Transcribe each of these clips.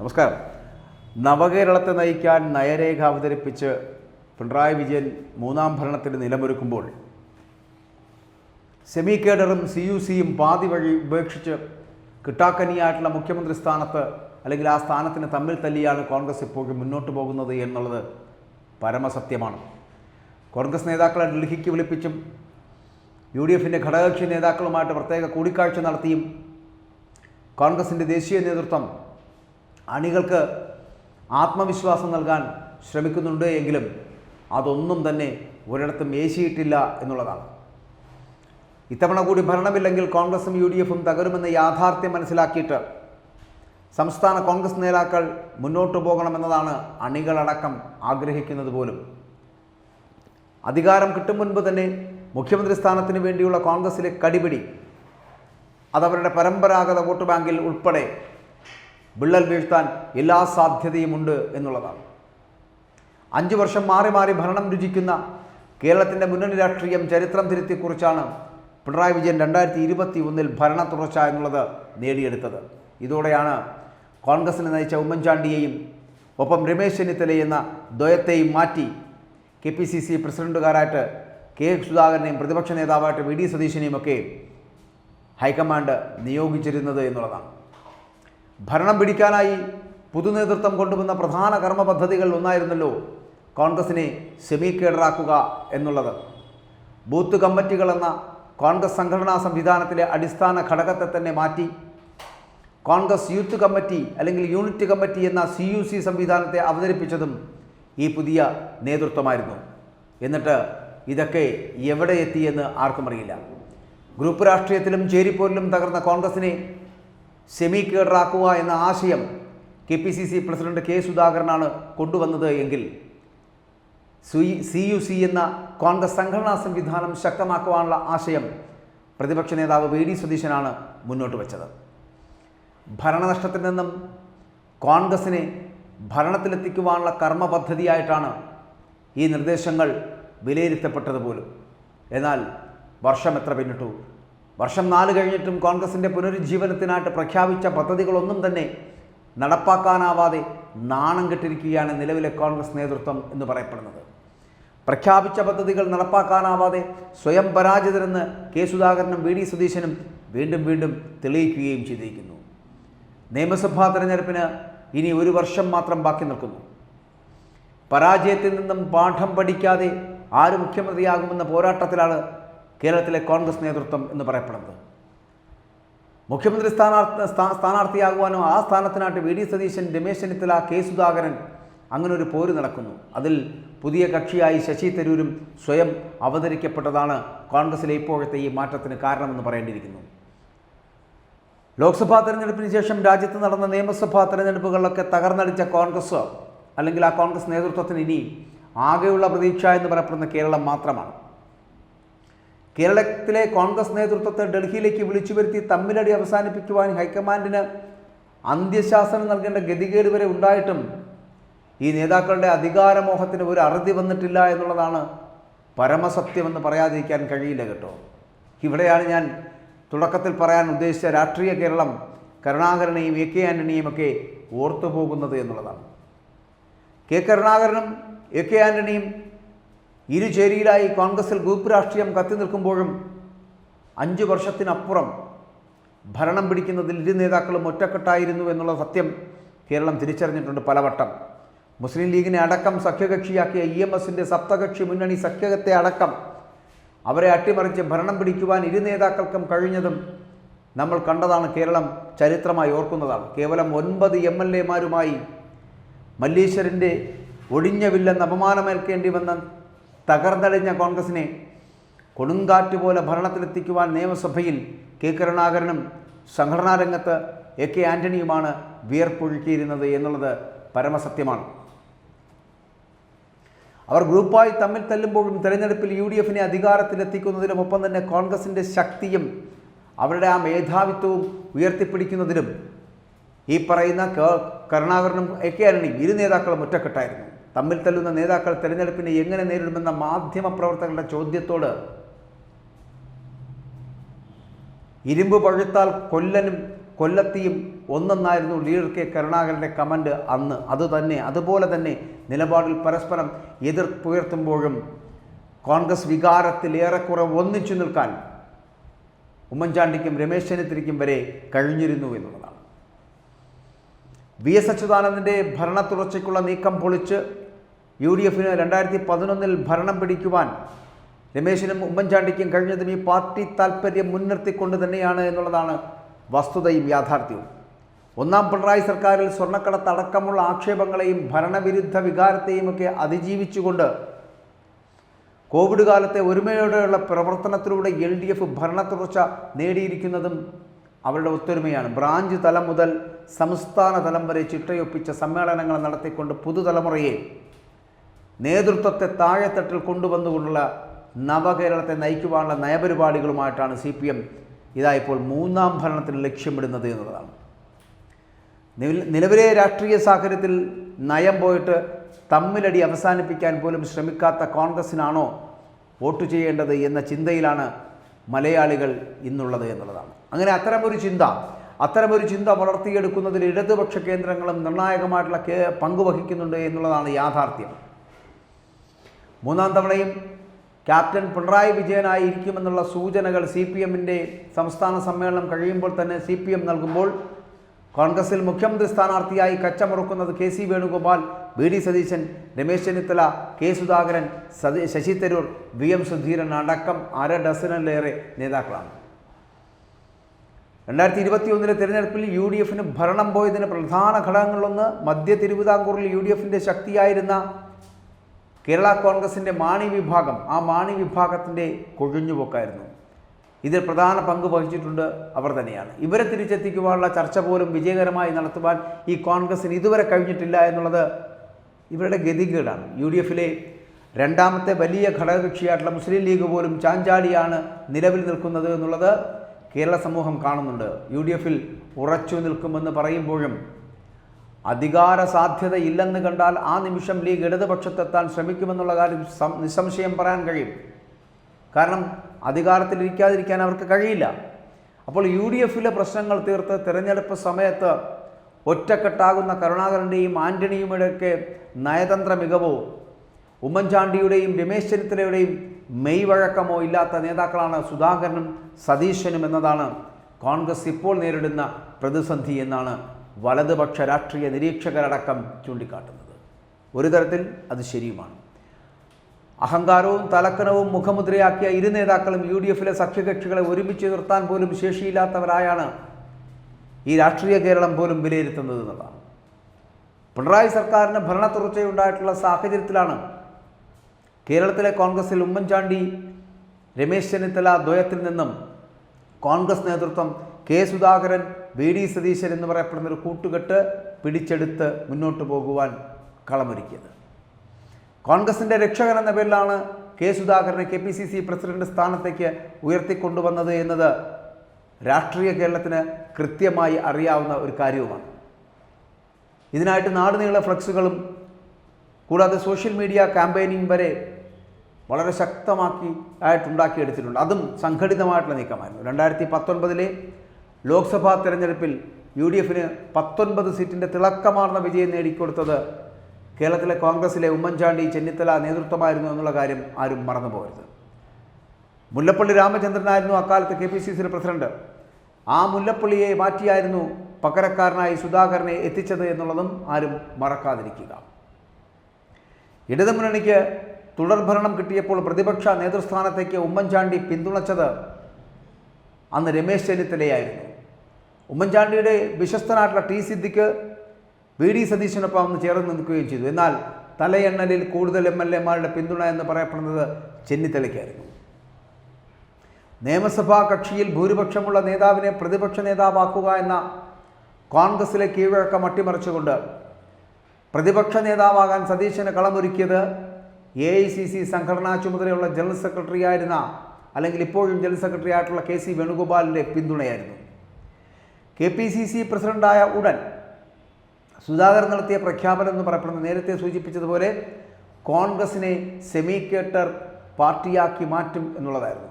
നമസ്കാരം. നവകേരളത്തെ നയിക്കാൻ നയരേഖ അവതരിപ്പിച്ച് പിണറായി വിജയൻ മൂന്നാം ഭരണത്തിന് നിലമൊരുക്കുമ്പോൾ സെമി കേഡറും സി യു സിയും പാതി വഴി ഉപേക്ഷിച്ച് കിട്ടാക്കനിയായിട്ടുള്ള മുഖ്യമന്ത്രി സ്ഥാനത്ത് അല്ലെങ്കിൽ ആ സ്ഥാനത്തിന് തമ്മിൽ തല്ലിയാണ് കോൺഗ്രസ് ഇപ്പോഴും മുന്നോട്ട് പോകുന്നത് എന്നുള്ളത് പരമസത്യമാണ്. കോൺഗ്രസ് നേതാക്കളെ ഡൽഹിക്ക് വിളിപ്പിച്ചും യു ഡി എഫിന്റെ ഘടകകക്ഷി നേതാക്കളുമായിട്ട് പ്രത്യേക കൂടിക്കാഴ്ച നടത്തിയും കോൺഗ്രസിന്റെ ദേശീയ നേതൃത്വം അണികൾക്ക് ആത്മവിശ്വാസം നൽകാൻ ശ്രമിക്കുന്നുണ്ട് എങ്കിലും അതൊന്നും തന്നെ ഒരിടത്തും ഏശിയിട്ടില്ല എന്നുള്ളതാണ്. ഇത്തവണ കൂടി ഭരണമില്ലെങ്കിൽ കോൺഗ്രസും യു ഡി എഫും തകരുമെന്ന യാഥാർത്ഥ്യം മനസ്സിലാക്കിയിട്ട് സംസ്ഥാന കോൺഗ്രസ് നേതാക്കൾ മുന്നോട്ടു പോകണമെന്നതാണ് അണികളടക്കം ആഗ്രഹിക്കുന്നത് പോലും. അധികാരം കിട്ടും മുൻപ് തന്നെ മുഖ്യമന്ത്രി സ്ഥാനത്തിന് വേണ്ടിയുള്ള കോൺഗ്രസിലെ കടിപിടി അതവരുടെ പരമ്പരാഗത വോട്ട് ബാങ്കിൽ ഉൾപ്പെടെ വിള്ളൽ വീഴ്ത്താൻ എല്ലാ സാധ്യതയുമുണ്ട് എന്നുള്ളതാണ്. അഞ്ചു വർഷം മാറി മാറി ഭരണം രുചിക്കുന്ന കേരളത്തിന്റെ മുന്നണി രാഷ്ട്രീയം ചരിത്രം തിരുത്തിക്കുറിച്ചാണ് പിണറായി വിജയൻ രണ്ടായിരത്തി ഇരുപത്തി ഒന്നിൽ ഭരണ തുടർച്ച എന്നുള്ളത് നേടിയെടുത്തത്. ഇതോടെയാണ് കോൺഗ്രസിനെ നയിച്ച ഉമ്മൻചാണ്ടിയെയും ഒപ്പം രമേശ് ചെന്നിത്തല എന്ന ദ്വയത്തെയും മാറ്റി കെ പി സി സി പ്രസിഡന്റുകാരായിട്ട് കെ സുധാകരനെയും പ്രതിപക്ഷ നേതാവായിട്ട് വി ഡി സതീശനെയും ഒക്കെ ഹൈക്കമാൻഡ് നിയോഗിച്ചിരുന്നത് എന്നുള്ളതാണ്. ഭരണം പിടിക്കാനായി പുതുനേതൃത്വം കൊണ്ടുവന്ന പ്രധാന കർമ്മ പദ്ധതികൾ ഒന്നായിരുന്നല്ലോ കോൺഗ്രസിനെ സെമി കേഡറാക്കുക എന്നുള്ളത്. ബൂത്ത് കമ്മിറ്റികൾ എന്ന കോൺഗ്രസ് സംഘടനാ സംവിധാനത്തിലെ അടിസ്ഥാന ഘടകത്തെ തന്നെ മാറ്റി കോൺഗ്രസ് യൂത്ത് കമ്മിറ്റി അല്ലെങ്കിൽ യൂണിറ്റ് കമ്മിറ്റി എന്ന സി യു സി സംവിധാനത്തെ അവതരിപ്പിച്ചതും ഈ പുതിയ നേതൃത്വമായിരുന്നു. എന്നിട്ട് ഇതൊക്കെ എവിടെ എത്തിയെന്ന് ആർക്കും അറിയില്ല. ഗ്രൂപ്പ് രാഷ്ട്രീയത്തിലും ചേരിപ്പോരിലും തകർന്ന കോൺഗ്രസിനെ സെമി കേഡറാക്കുക എന്ന ആശയം K P C C president K സുധാകരനാണ് കൊണ്ടുവന്നത് എങ്കിൽ സി യു സി എന്ന കോൺഗ്രസ് സംഘടനാ സംവിധാനം ശക്തമാക്കുവാനുള്ള ആശയം പ്രതിപക്ഷ നേതാവ് വി ഡി സതീശനാണ് മുന്നോട്ട് വെച്ചത്. ഭരണനഷ്ടത്തിൽ നിന്നും കോൺഗ്രസിനെ ഭരണത്തിലെത്തിക്കുവാനുള്ള കർമ്മ പദ്ധതിയായിട്ടാണ് ഈ നിർദ്ദേശങ്ങൾ വിലയിരുത്തപ്പെട്ടത് പോലും. എന്നാൽ വർഷം എത്ര പിന്നിട്ടു? വർഷം നാല് കഴിഞ്ഞിട്ടും കോൺഗ്രസിന്റെ പുനരുജ്ജീവനത്തിനായിട്ട് പ്രഖ്യാപിച്ച പദ്ധതികളൊന്നും തന്നെ നടപ്പാക്കാനാവാതെ നാണം കെട്ടിരിക്കുകയാണ് നിലവിലെ കോൺഗ്രസ് നേതൃത്വം എന്ന് പറയപ്പെടുന്നത്. പ്രഖ്യാപിച്ച പദ്ധതികൾ നടപ്പാക്കാനാവാതെ സ്വയം പരാജിതരെന്ന് കെ സുധാകരനും വി ഡി സതീശനും വീണ്ടും വീണ്ടും തെളിയിക്കുകയും ചെയ്തിരിക്കുന്നു. നിയമസഭാ തെരഞ്ഞെടുപ്പിന് ഇനി ഒരു വർഷം മാത്രം ബാക്കി നിൽക്കുന്നു. പരാജയത്തിൽ നിന്നും പാഠം പഠിക്കാതെ ആര് മുഖ്യമന്ത്രിയാകുമെന്ന പോരാട്ടത്തിലാണ് കേരളത്തിലെ കോൺഗ്രസ് നേതൃത്വം എന്ന് പറയപ്പെടുന്നത്. മുഖ്യമന്ത്രി സ്ഥാനാർത്ഥി സ്ഥാ- സ്ഥാനാർത്ഥിയാകുവാനോ ആ സ്ഥാനത്തിനായിട്ട് V D Satheesan Ramesh Chennithala K Sudhakaran അങ്ങനെ ഒരു പോര് നടക്കുന്നു. അതിൽ പുതിയ കക്ഷിയായി ശശി തരൂരും സ്വയം അവതരിക്കപ്പെട്ടതാണ് കോൺഗ്രസിലെ ഇപ്പോഴത്തെ ഈ മാറ്റത്തിന് കാരണമെന്ന് പറയേണ്ടിയിരിക്കുന്നു. ലോക്സഭാ തെരഞ്ഞെടുപ്പിന് ശേഷം രാജ്യത്ത് നടന്ന നിയമസഭാ തെരഞ്ഞെടുപ്പുകളിലൊക്കെ തകർന്നടിച്ച കോൺഗ്രസ് അല്ലെങ്കിൽ ആ കോൺഗ്രസ് നേതൃത്വത്തിന് ഇനി ആകെയുള്ള പ്രതീക്ഷ എന്ന് പറയപ്പെടുന്ന കേരളം മാത്രമാണ്. കേരളത്തിലെ കോൺഗ്രസ് നേതൃത്വത്തെ ഡൽഹിയിലേക്ക് വിളിച്ചു വരുത്തി തമ്മിലടി അവസാനിപ്പിക്കുവാൻ ഹൈക്കമാൻഡിന് അന്ത്യശാസനം നൽകേണ്ട ഗതികേട് വരെ ഉണ്ടായിട്ടും ഈ നേതാക്കളുടെ അധികാരമോഹത്തിന് ഒരു അറുതി വന്നിട്ടില്ല എന്നുള്ളതാണ് പരമസത്യമെന്ന് പറയാതിരിക്കാൻ കഴിയില്ല കേട്ടോ. ഇവിടെയാണ് ഞാൻ തുടക്കത്തിൽ പറയാൻ ഉദ്ദേശിച്ച രാഷ്ട്രീയ കേരളം കരുണാകരനെയും എ കെ ആന്റണിയും ഒക്കെ ഓർത്തു പോകുന്നത് എന്നുള്ളതാണ്. കെ കരുണാകരനും എ കെ ആന്റണിയും ഇരുചേരിയിലായി കോൺഗ്രസിൽ ഗ്രൂപ്പ് രാഷ്ട്രീയം കത്തി നിൽക്കുമ്പോഴും അഞ്ച് വർഷത്തിനപ്പുറം ഭരണം പിടിക്കുന്നതിൽ ഇരു നേതാക്കളും ഒറ്റക്കെട്ടായിരുന്നു എന്നുള്ള സത്യം കേരളം തിരിച്ചറിഞ്ഞിട്ടുണ്ട് പലവട്ടം. മുസ്ലിം ലീഗിനെ അടക്കം സഖ്യകക്ഷിയാക്കിയ ഇ എം എസിന്റെ സപ്തകക്ഷി മുന്നണി സഖ്യകത്തെ അടക്കം അവരെ അട്ടിമറിച്ച് ഭരണം പിടിക്കുവാൻ ഇരു നേതാക്കൾക്കും കഴിഞ്ഞതും നമ്മൾ കണ്ടതാണ് കേരളം ചരിത്രമായി ഓർക്കുന്നതാണ്. കേവലം ഒൻപത് എം എൽ എമാരുമായി മല്ലീശ്വരന്റെ ഒടിഞ്ഞ വില്ലെന്ന് അപമാനമേൽക്കേണ്ടി വന്ന തകർന്നടിഞ്ഞ കോൺഗ്രസിനെ കൊടുങ്കാറ്റ് പോലെ ഭരണത്തിലെത്തിക്കുവാൻ നിയമസഭയിൽ കെ കരുണാകരനും സംഘടനാ രംഗത്ത് എ കെ ആന്റണിയുമാണ് വിയർപ്പൊഴുക്കിയിരുന്നത് എന്നുള്ളത് പരമസത്യമാണ്. അവർ ഗ്രൂപ്പായി തമ്മിൽ തല്ലുമ്പോഴും തെരഞ്ഞെടുപ്പിൽ യു ഡി എഫിനെ അധികാരത്തിലെത്തിക്കുന്നതിനും ഒപ്പം തന്നെ കോൺഗ്രസിന്റെ ശക്തിയും അവരുടെ ആ മേധാവിത്വവും ഉയർത്തിപ്പിടിക്കുന്നതിലും ഈ പറയുന്ന കരുണാകരനും എ കെ ആന്റണിയും ഇരു നേതാക്കളും ഒറ്റക്കെട്ടായിരുന്നു. തമ്മിൽ തല്ലുന്ന നേതാക്കൾ തെരഞ്ഞെടുപ്പിനെ എങ്ങനെ നേരിടുമെന്ന മാധ്യമ പ്രവർത്തകരുടെ ചോദ്യത്തോട് ഇരുമ്പ് പഴുത്താൽ കൊല്ലനും കൊല്ലത്തിയും ഒന്നെന്നായിരുന്നു ലീഡർ കെ കരുണാകരന്റെ കമന്റ് അന്ന്. അതുതന്നെ അതുപോലെ തന്നെ നിലപാടിൽ പരസ്പരം എതിർപ്പുയർത്തുമ്പോഴും കോൺഗ്രസ് വികാരത്തിൽ ഏറെക്കുറെ ഒന്നിച്ചു നിൽക്കാൻ ഉമ്മൻചാണ്ടിക്കും രമേശ് ചെന്നിത്തലയ്ക്കും വരെ കഴിഞ്ഞിരുന്നു എന്നുള്ളതാണ്. വി എസ് അച്യുതാനന്ദന്റെ ഭരണ തുടർച്ചയ്ക്കുള്ള നീക്കം പൊളിച്ച് യു ഡി എഫിന് രണ്ടായിരത്തി പതിനൊന്നിൽ ഭരണം പിടിക്കുവാൻ രമേശിനും ഉമ്മൻചാണ്ടിക്കും കഴിഞ്ഞതും ഈ പാർട്ടി താൽപ്പര്യം മുൻനിർത്തിക്കൊണ്ട് തന്നെയാണ് എന്നുള്ളതാണ് വസ്തുതയും യാഥാർത്ഥ്യവും. ഒന്നാം പിണറായി സർക്കാരിൽ സ്വർണക്കടത്ത് അടക്കമുള്ള ആക്ഷേപങ്ങളെയും ഭരണവിരുദ്ധ വികാരത്തെയും ഒക്കെ അതിജീവിച്ചുകൊണ്ട് കോവിഡ് കാലത്തെ ഒരുമയോടെയുള്ള പ്രവർത്തനത്തിലൂടെ എൽ ഡി എഫ് ഭരണ തുടർച്ച നേടിയിരിക്കുന്നതും അവരുടെ ഒത്തൊരുമയാണ്. ബ്രാഞ്ച് തലം മുതൽ സംസ്ഥാന തലം വരെ ചിട്ടയൊപ്പിച്ച സമ്മേളനങ്ങൾ നടത്തിക്കൊണ്ട് പുതുതലമുറയെ നേതൃത്വത്തെ താഴെത്തട്ടിൽ കൊണ്ടുവന്നുകൊണ്ടുള്ള നവകേരളത്തെ നയിക്കുവാനുള്ള നയപരിപാടികളുമായിട്ടാണ് സി പി എം ഇതായിപ്പോൾ മൂന്നാം ഭരണത്തിന് ലക്ഷ്യമിടുന്നത് എന്നുള്ളതാണ്. നില- നിലവിലെ രാഷ്ട്രീയ സാഹചര്യത്തിൽ നയം പോയിട്ട് തമ്മിലടി അവസാനിപ്പിക്കാൻ പോലും ശ്രമിക്കാത്ത കോൺഗ്രസ്സിനാണോ വോട്ട് ചെയ്യേണ്ടത് എന്ന ചിന്തയിലാണ് മലയാളികൾ ഇന്നുള്ളത് എന്നുള്ളതാണ്. അങ്ങനെ അത്തരമൊരു ചിന്ത അത്തരമൊരു ചിന്ത വളർത്തിയെടുക്കുന്നതിൽ ഇടതുപക്ഷ കേന്ദ്രങ്ങളും നിർണായകമായിട്ടുള്ള കേ- പങ്ക് എന്നുള്ളതാണ് യാഥാർത്ഥ്യം. മൂന്നാം തവണയും ക്യാപ്റ്റൻ പിണറായി വിജയനായിരിക്കുമെന്നുള്ള സൂചനകൾ സി പി എമ്മിന്റെ സംസ്ഥാന സമ്മേളനം കഴിയുമ്പോൾ തന്നെ സി പി എം നൽകുമ്പോൾ കോൺഗ്രസിൽ മുഖ്യമന്ത്രി സ്ഥാനാർത്ഥിയായി കച്ചമുറക്കുന്നത് K C Venugopal B D Satheesan Ramesh Chennithala K Sudhakaran sati Shashi Tharoor V M Sudheeran അടക്കം അര ഡസനിലേറെ നേതാക്കളാണ്. രണ്ടായിരത്തി ഇരുപത്തി ഒന്നിലെ തിരഞ്ഞെടുപ്പിൽ യു ഡി എഫിന് ഭരണം പോയതിന് പ്രധാന ഘടകങ്ങളിലൊന്ന് മധ്യ തിരുവിതാംകൂറിൽ യു ഡി എഫിന്റെ ശക്തിയായിരുന്ന കേരള കോൺഗ്രസിന്റെ മാണി വിഭാഗം ആ മാണി വിഭാഗത്തിന്റെ കൊഴിഞ്ഞുപോക്കായിരുന്നു. ഇതിൽ പ്രധാന പങ്ക് വഹിച്ചിട്ടുണ്ട് അവർ തന്നെയാണ്. ഇവരെ തിരിച്ചെത്തിക്കുവാനുള്ള ചർച്ച പോലും വിജയകരമായി നടത്തുവാൻ ഈ കോൺഗ്രസിന് ഇതുവരെ കഴിഞ്ഞിട്ടില്ല എന്നുള്ളത് ഇവരുടെ ഗതികേടാണ്. യു ഡി എഫിലെ രണ്ടാമത്തെ വലിയ ഘടകകക്ഷിയായിട്ടുള്ള മുസ്ലിം ലീഗ് പോലും ചാഞ്ചാടിയാണ് നിലവിൽ നിൽക്കുന്നത് എന്നുള്ളത് കേരള സമൂഹം കാണുന്നുണ്ട്. യു ഡി എഫിൽ ഉറച്ചു നിൽക്കുമെന്ന് പറയുമ്പോഴും അധികാര സാധ്യത ഇല്ലെന്ന് കണ്ടാൽ ആ നിമിഷം ലീഗ് ഇടതുപക്ഷത്തെത്താൻ ശ്രമിക്കുമെന്നുള്ള കാര്യം നിസ്സംശയം പറയാൻ കഴിയും. കാരണം അധികാരത്തിലിരിക്കാതിരിക്കാൻ അവർക്ക് കഴിയില്ല. അപ്പോൾ യു ഡി എഫിലെ പ്രശ്നങ്ങൾ തീർത്ത് തിരഞ്ഞെടുപ്പ് സമയത്ത് ഒറ്റക്കെട്ടാകുന്ന കരുണാകരന്റെയും ആന്റണിയുടെയൊക്കെ നയതന്ത്ര മികവോ ഉമ്മൻചാണ്ടിയുടെയും രമേശ് ചെന്നിത്തലയുടെയും മെയ്വഴക്കമോ ഇല്ലാത്ത നേതാക്കളാണ് സുധാകരനും സതീശനും എന്നതാണ് കോൺഗ്രസ് ഇപ്പോൾ നേരിടുന്ന പ്രതിസന്ധി എന്നാണ് വലതുപക്ഷ രാഷ്ട്രീയ നിരീക്ഷകരടക്കം ചൂണ്ടിക്കാട്ടുന്നത്. ഒരു തരത്തിൽ അത് ശരിയുമാണ്. അഹങ്കാരവും തലക്കനവും മുഖമുദ്രയാക്കിയ ഇരു നേതാക്കളും യു ഡി എഫിലെ സഖ്യകക്ഷികളെ ഒരുമിച്ച് നിർത്താൻ പോലും ശേഷിയില്ലാത്തവരായാണ് ഈ രാഷ്ട്രീയ കേരളം പോലും വിലയിരുത്തുന്നത് എന്നതാണ് പിണറായി സർക്കാരിന് ഭരണ തുടർച്ചയുണ്ടായിട്ടുള്ള സാഹചര്യത്തിലാണ് കേരളത്തിലെ കോൺഗ്രസിൽ ഉമ്മൻചാണ്ടി രമേശ് ചെന്നിത്തല ദ്വയത്തിൽ നിന്നും കോൺഗ്രസ് നേതൃത്വം K Sudhakaran V D Satheesan എന്ന് പറയപ്പെടുന്ന ഒരു കൂട്ടുകെട്ട് പിടിച്ചെടുത്ത് മുന്നോട്ട് പോകുവാൻ കളമൊരുക്കിയത്. കോൺഗ്രസിന്റെ രക്ഷകൻ എന്ന പേരിലാണ് കെ സുധാകരനെ K P C C president സ്ഥാനത്തേക്ക് ഉയർത്തിക്കൊണ്ടുവന്നത് എന്നത് രാഷ്ട്രീയ കേരളത്തിന് കൃത്യമായി അറിയാവുന്ന ഒരു കാര്യവുമാണ്. ഇതിനായിട്ട് നാടുനീള ഫ്ലക്സുകളും കൂടാതെ സോഷ്യൽ മീഡിയ ക്യാമ്പയിനിങ് വരെ വളരെ ശക്തമാക്കി ആയിട്ടുണ്ടാക്കിയെടുത്തിട്ടുണ്ട്. അതും സംഘടിതമായിട്ടുള്ള നീക്കമായിരുന്നു. രണ്ടായിരത്തി പത്തൊൻപതിലെ ലോക്സഭാ തെരഞ്ഞെടുപ്പിൽ യു ഡി എഫിന് പത്തൊൻപത് സീറ്റിന്റെ തിളക്കമാർന്ന വിജയം നേടിക്കൊടുത്തത് കേരളത്തിലെ കോൺഗ്രസിലെ ഉമ്മൻചാണ്ടി ചെന്നിത്തല നേതൃത്വമായിരുന്നു എന്നുള്ള കാര്യം ആരും മറന്നു പോകരുത് മുല്ലപ്പള്ളി രാമചന്ദ്രനായിരുന്നു അക്കാലത്ത് കെ പി സി സിയുടെ പ്രസിഡന്റ്. ആ മുല്ലപ്പള്ളിയെ മാറ്റിയായിരുന്നു പകരക്കാരനായി സുധാകരനെ എത്തിച്ചത് എന്നുള്ളതും ആരും മറക്കാതിരിക്കുക. ഇടതുമുന്നണിക്ക് തുടർഭരണം കിട്ടിയപ്പോൾ പ്രതിപക്ഷ നേതൃസ്ഥാനത്തേക്ക് ഉമ്മൻചാണ്ടി പിന്തുണച്ചത് അന്ന് രമേശ് ചെന്നിത്തലയായിരുന്നു. ഉമ്മൻചാണ്ടിയുടെ വിശ്വസ്തനായിട്ടുള്ള ടി സിദ്ദിഖ് വി ഡി സതീശനൊപ്പം ചേർന്ന് നിൽക്കുകയും ചെയ്തു. എന്നാൽ തലയെണ്ണലിൽ കൂടുതൽ എം എൽ എമാരുടെ പിന്തുണ എന്ന് പറയപ്പെടുന്നത് ചെന്നിത്തലയ്ക്കായിരുന്നു. നിയമസഭാ കക്ഷിയിൽ ഭൂരിപക്ഷമുള്ള നേതാവിനെ പ്രതിപക്ഷ നേതാവാക്കുക എന്ന കോൺഗ്രസിലെ കീഴ്വഴക്കം അട്ടിമറിച്ചുകൊണ്ട് പ്രതിപക്ഷ നേതാവാകാൻ സതീശന് കളമൊരുക്കിയത് എ ഐ സി സി സംഘടനാ ചുമതലയുള്ള ജനറൽ സെക്രട്ടറി ആയിരുന്ന അല്ലെങ്കിൽ ഇപ്പോഴും ജനറൽ സെക്രട്ടറി ആയിട്ടുള്ള കെ സി വേണുഗോപാലിന്റെ പിന്തുണയായിരുന്നു. കെ പി സി സി പ്രസിഡന്റായ ഉടൻ സുധാകരൻ നടത്തിയ പ്രഖ്യാപനം എന്ന് പറയപ്പെടുന്നത് നേരത്തെ സൂചിപ്പിച്ചതുപോലെ കോൺഗ്രസിനെ സെമി കേട്ടർ പാർട്ടിയാക്കി മാറ്റും എന്നുള്ളതായിരുന്നു.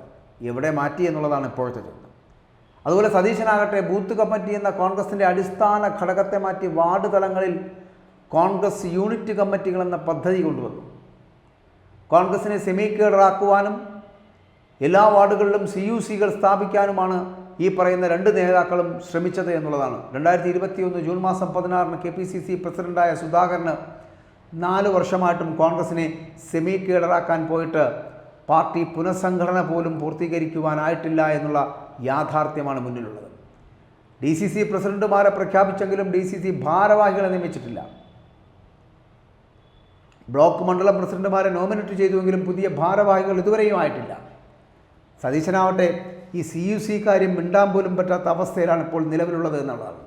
എവിടെ മാറ്റി എന്നുള്ളതാണ് ഇപ്പോഴത്തെ ചോദ്യം. അതുപോലെ സതീശനാകട്ടെ ബൂത്ത് കമ്മിറ്റി എന്ന കോൺഗ്രസിന്റെ അടിസ്ഥാന ഘടകത്തെ മാറ്റി വാർഡ് തലങ്ങളിൽ കോൺഗ്രസ് യൂണിറ്റ് കമ്മിറ്റികൾ എന്ന പദ്ധതി കൊണ്ടുവന്നു. കോൺഗ്രസിനെ സെമി കേഡറാക്കുവാനും എല്ലാ വാർഡുകളിലും സി യു സികൾ സ്ഥാപിക്കാനുമാണ് ഈ പറയുന്ന രണ്ട് നേതാക്കളും ശ്രമിച്ചത് എന്നുള്ളതാണ്. രണ്ടായിരത്തി ഇരുപത്തിയൊന്ന് ജൂൺ മാസം പതിനാറിന് കെ പി സി സി പ്രസിഡന്റായ സുധാകരന് നാല് വർഷമായിട്ടും കോൺഗ്രസിനെ സെമി കീഴറാക്കാൻ പോയിട്ട് പാർട്ടി പുനഃസംഘടന പോലും പൂർത്തീകരിക്കുവാനായിട്ടില്ല എന്നുള്ള യാഥാർത്ഥ്യമാണ് മുന്നിലുള്ളത്. ഡി സി സി പ്രസിഡന്റുമാരെ പ്രഖ്യാപിച്ചെങ്കിലും ഡി സി സി ഭാരവാഹികളെ നിയമിച്ചിട്ടില്ല. ബ്ലോക്ക് മണ്ഡലം പ്രസിഡന്റുമാരെ നോമിനേറ്റ് ചെയ്തുവെങ്കിലും പുതിയ ഭാരവാഹികൾ ഇതുവരെയും ആയിട്ടില്ല. സതീശനാവട്ടെ ഈ സി യു സി കാര്യം മിണ്ടാൻ പോലും പറ്റാത്ത അവസ്ഥയിലാണ് ഇപ്പോൾ നിലവിലുള്ളത് എന്നുള്ളതാണ്.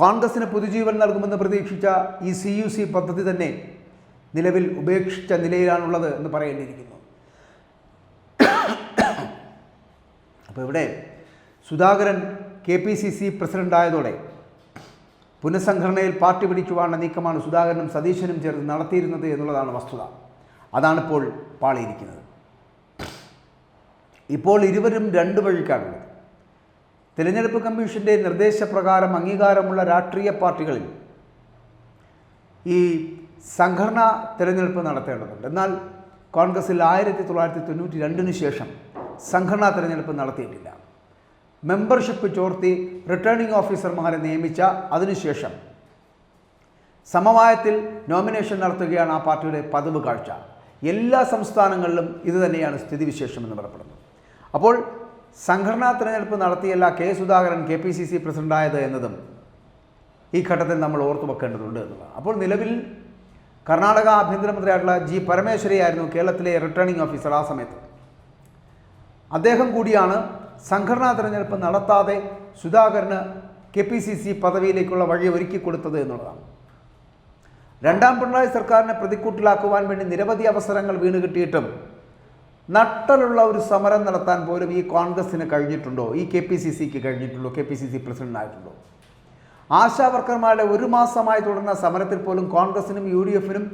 കോൺഗ്രസിന് പുതുജീവൻ നൽകുമെന്ന് പ്രതീക്ഷിച്ച ഈ സി യു സി പദ്ധതി തന്നെ നിലവിൽ ഉപേക്ഷിച്ച നിലയിലാണുള്ളത് എന്ന് പറയേണ്ടിയിരിക്കുന്നു. അപ്പോൾ ഇവിടെ Sudhakaran K P C C പ്രസിഡന്റായതോടെ പുനഃസംഘടനയിൽ പാർട്ടി പിടിക്കുവാനുള്ള നീക്കമാണ് സുധാകരനും സതീശനും ചേർന്ന് നടത്തിയിരുന്നത് എന്നുള്ളതാണ് വസ്തുത. അതാണിപ്പോൾ പാളിയിരിക്കുന്നത്. ഇപ്പോൾ ഇരുവരും രണ്ട് വഴിക്കാണുള്ളത്. തിരഞ്ഞെടുപ്പ് കമ്മീഷന്റെ നിർദ്ദേശപ്രകാരം അംഗീകാരമുള്ള രാഷ്ട്രീയ പാർട്ടികളിൽ ഈ സംഘടനാ തിരഞ്ഞെടുപ്പ് നടത്തേണ്ടതുണ്ട്. എന്നാൽ കോൺഗ്രസിൽ ആയിരത്തി തൊള്ളായിരത്തി തൊണ്ണൂറ്റി രണ്ടിന് ശേഷം സംഘടനാ തിരഞ്ഞെടുപ്പ് നടത്തിയിട്ടില്ല. മെമ്പർഷിപ്പ് ചോർത്തി റിട്ടേണിംഗ് ഓഫീസർമാരെ നിയമിച്ച അതിനുശേഷം സമവായത്തിൽ നോമിനേഷൻ നടത്തുകയാണ് ആ പാർട്ടിയുടെ പതിവ് കാഴ്ച. എല്ലാ സംസ്ഥാനങ്ങളിലും ഇതുതന്നെയാണ് സ്ഥിതിവിശേഷം എന്ന് പറയപ്പെടുന്നത്. അപ്പോൾ സംഘടനാ തിരഞ്ഞെടുപ്പ് നടത്തിയല്ല K Sudhakaran K P C C പ്രസിഡന്റായത് എന്നതും ഈ ഘട്ടത്തിൽ നമ്മൾ ഓർത്തു വെക്കേണ്ടതുണ്ട് എന്നുള്ളതാണ്. അപ്പോൾ നിലവിൽ കർണാടക ആഭ്യന്തരമന്ത്രിയായിട്ടുള്ള ജി പരമേശ്വരിയായിരുന്നു കേരളത്തിലെ റിട്ടേണിംഗ് ഓഫീസർ ആ സമയത്ത്. അദ്ദേഹം കൂടിയാണ് സംഘടനാ തിരഞ്ഞെടുപ്പ് നടത്താതെ സുധാകരന് കെ പി സി സി പദവിയിലേക്കുള്ള വഴി ഒരുക്കി കൊടുത്തത് എന്നുള്ളതാണ്. രണ്ടാം പിണറായി സർക്കാരിനെ പ്രതിക്കൂട്ടിലാക്കുവാൻ വേണ്ടി നിരവധി അവസരങ്ങൾ വീണ് കിട്ടിയിട്ടും നട്ടലുള്ള ഒരു സമരം നടത്താൻ പോലും ഈ കോൺഗ്രസിന് കഴിഞ്ഞിട്ടുണ്ടോ? ഈ കെ പി സി സിക്ക് കഴിഞ്ഞിട്ടുണ്ടോ? കെ പി സി സി പ്രസിഡന്റായിട്ടുണ്ടോ? ആശാ വർക്കർമാരുടെ ഒരു മാസമായി തുടർന്ന സമരത്തിൽ പോലും കോൺഗ്രസിനും യു ഡി എഫിനും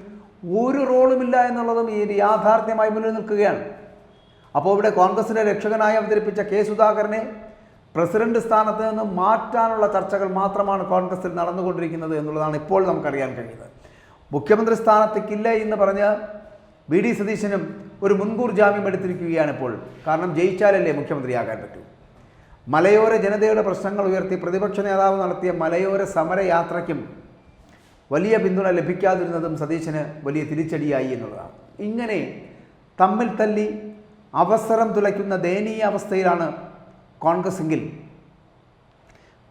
ഒരു റോളുമില്ല എന്നുള്ളതും ഈ യാഥാർത്ഥ്യമായി മുന്നിൽ നിൽക്കുകയാണ് അപ്പോൾ ഇവിടെ കോൺഗ്രസിന്റെ രക്ഷകനായി അവതരിപ്പിച്ച കെ സുധാകരനെ പ്രസിഡന്റ് സ്ഥാനത്ത് നിന്ന് മാറ്റാനുള്ള ചർച്ചകൾ മാത്രമാണ് കോൺഗ്രസിൽ നടന്നുകൊണ്ടിരിക്കുന്നത് എന്നുള്ളതാണ് ഇപ്പോൾ നമുക്കറിയാൻ കഴിയുന്നത്. മുഖ്യമന്ത്രി സ്ഥാനത്തേക്കില്ല എന്ന് പറഞ്ഞ് വി ഡി സതീശനും ഒരു മുൻകൂർ ജാമ്യം എടുത്തിരിക്കുകയാണ് ഇപ്പോൾ. കാരണം ജയിച്ചാലല്ലേ മുഖ്യമന്ത്രിയാകാൻ പറ്റൂ. മലയോര ജനതയുടെ പ്രശ്നങ്ങൾ ഉയർത്തി പ്രതിപക്ഷ നേതാവ് നടത്തിയ മലയോര സമരയാത്രയ്ക്കും വലിയ പിന്തുണ ലഭിക്കാതിരുന്നതും സതീശന് വലിയ തിരിച്ചടിയായി എന്നുള്ളതാണ്. ഇങ്ങനെ തമ്മിൽ തല്ലി അവസരം തുലയ്ക്കുന്ന ദയനീയ അവസ്ഥയിലാണ് കോൺഗ്രസെങ്കിൽ.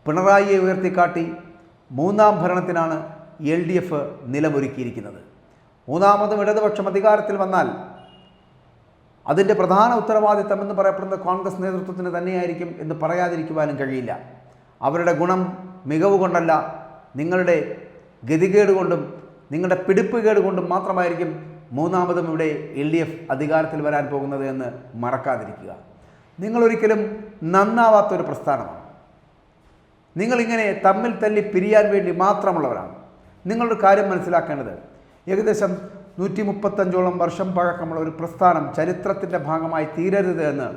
പിണറായിയെ ഉയർത്തിക്കാട്ടി മൂന്നാം ഭരണത്തിനാണ് എൽ ഡി എഫ് നിലമൊരുക്കിയിരിക്കുന്നത്. മൂന്നാമതും ഇടതുപക്ഷം അധികാരത്തിൽ വന്നാൽ അതിന്റെ പ്രധാന ഉത്തരവാദിത്തം എന്ന് പറയപ്പെടുന്ന കോൺഗ്രസ് നേതൃത്വത്തിന് തന്നെയായിരിക്കും എന്ന് പറയാതിരിക്കുവാനും കഴിയില്ല. അവരുടെ ഗുണം മികവ് കൊണ്ടല്ല നിങ്ങളുടെ ഗതികേട് കൊണ്ടും നിങ്ങളുടെ പിടിപ്പുകേട് കൊണ്ടും മാത്രമായിരിക്കും മൂന്നാമതും ഇവിടെ എൽ ഡി എഫ് അധികാരത്തിൽ വരാൻ പോകുന്നത് എന്ന് മറക്കാതിരിക്കുക. നിങ്ങളൊരിക്കലും നന്നാവാത്തൊരു പ്രസ്ഥാനമാണ്. നിങ്ങളിങ്ങനെ തമ്മിൽ തല്ലി പിരിയാൻ വേണ്ടി മാത്രമുള്ളവരാണ്. നിങ്ങളൊരു കാര്യം മനസ്സിലാക്കേണ്ടത് ഏകദേശം നൂറ്റി മുപ്പത്തഞ്ചോളം വർഷം പഴക്കമുള്ള ഒരു പ്രസ്ഥാനം ചരിത്രത്തിന്റെ ഭാഗമായി തീരരുത് എന്ന്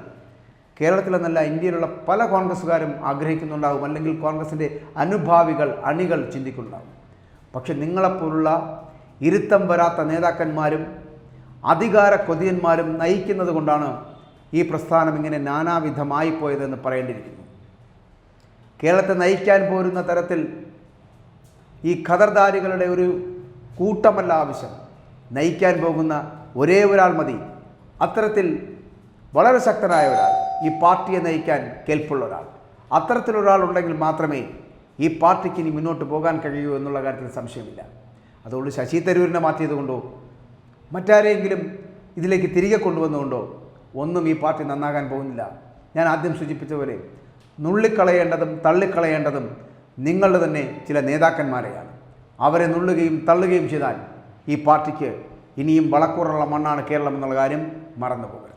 കേരളത്തിലെന്നല്ല ഇന്ത്യയിലുള്ള പല കോൺഗ്രസ്സുകാരും ആഗ്രഹിക്കുന്നുണ്ടാകും അല്ലെങ്കിൽ കോൺഗ്രസിന്റെ അനുഭാവികൾ അണികൾ ചിന്തിക്കുന്നുണ്ടാകും പക്ഷെ നിങ്ങളെപ്പോലുള്ള ഇരുത്തം വരാത്ത നേതാക്കന്മാരും അധികാര കൊതിയന്മാരും നയിക്കുന്നത് കൊണ്ടാണ് ഈ പ്രസ്ഥാനം ഇങ്ങനെ നാനാവിധമായി പോയതെന്ന് പറയേണ്ടിയിരിക്കുന്നു. കേരളത്തെ നയിക്കാൻ പോരുന്ന തരത്തിൽ ഈ ഖദർദാരികളുടെ ഒരു കൂട്ടമല്ല ആവശ്യം. നയിക്കാൻ പോകുന്ന ഒരേ ഒരാൾ മതി. അത്തരത്തിൽ വളരെ ശക്തനായ ഒരാൾ ഈ പാർട്ടിയെ നയിക്കാൻ കേൾപ്പുള്ള ഒരാൾ. അത്തരത്തിലൊരാൾ ഉണ്ടെങ്കിൽ മാത്രമേ ഈ പാർട്ടിക്ക് ഇനി മുന്നോട്ട് പോകാൻ കഴിയൂ എന്നുള്ള കാര്യത്തിൽ സംശയമില്ല. അതുകൊണ്ട് ശശി തരൂരിനെ മാറ്റിയത് കൊണ്ടോ മറ്റാരെങ്കിലും ഇതിലേക്ക് തിരികെ കൊണ്ടുവന്നുകൊണ്ടോ ഒന്നും ഈ പാർട്ടി നന്നാകാൻ പോകുന്നില്ല. ഞാൻ ആദ്യം സൂചിപ്പിച്ച പോലെ നുള്ളിക്കളയേണ്ടതും തള്ളിക്കളയേണ്ടതും നിങ്ങളുടെ തന്നെ ചില നേതാക്കന്മാരെയാണ്. അവരെ നുള്ളുകയും തള്ളുകയും ചെയ്താൽ ഈ പാർട്ടിക്ക് ഇനിയും വളക്കൂറുള്ള മണ്ണാണ് കേരളം എന്നുള്ള കാര്യം മറന്നു പോകരുത്